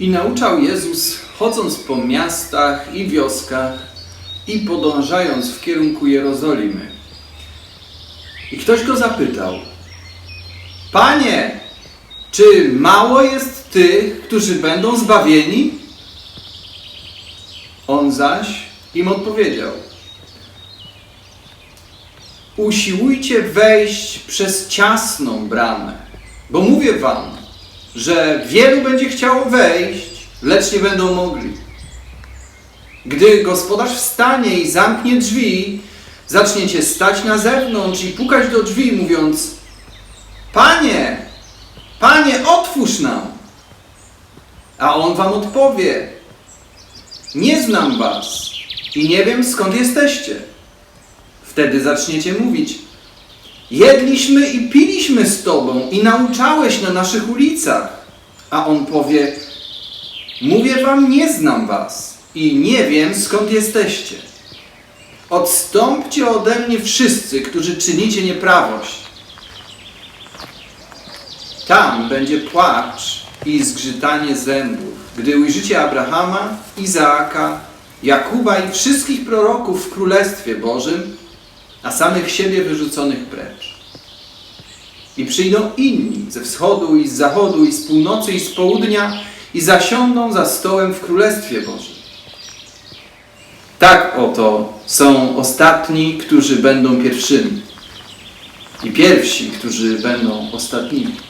I nauczał Jezus, chodząc po miastach i wioskach i podążając w kierunku Jerozolimy. I ktoś go zapytał: Panie, czy mało jest tych, którzy będą zbawieni? On zaś im odpowiedział: Usiłujcie wejść przez ciasną bramę, bo mówię wam, że wielu będzie chciało wejść, lecz nie będą mogli. Gdy gospodarz wstanie i zamknie drzwi, zaczniecie stać na zewnątrz i pukać do drzwi, mówiąc: Panie, panie, otwórz nam. A on wam odpowie: Nie znam was i nie wiem skąd jesteście. Wtedy zaczniecie mówić: Jedliśmy i piliśmy z tobą i nauczałeś na naszych ulicach. A on powie: Mówię wam, nie znam was i nie wiem skąd jesteście. Odstąpcie ode mnie wszyscy, którzy czynicie nieprawość. Tam będzie płacz i zgrzytanie zębów, gdy ujrzycie Abrahama, Izaaka, Jakuba i wszystkich proroków w Królestwie Bożym, a samych siebie wyrzuconych precz. I przyjdą inni ze wschodu i z zachodu i z północy i z południa i zasiądą za stołem w Królestwie Bożym. Tak oto są ostatni, którzy będą pierwszymi i pierwsi, którzy będą ostatnimi.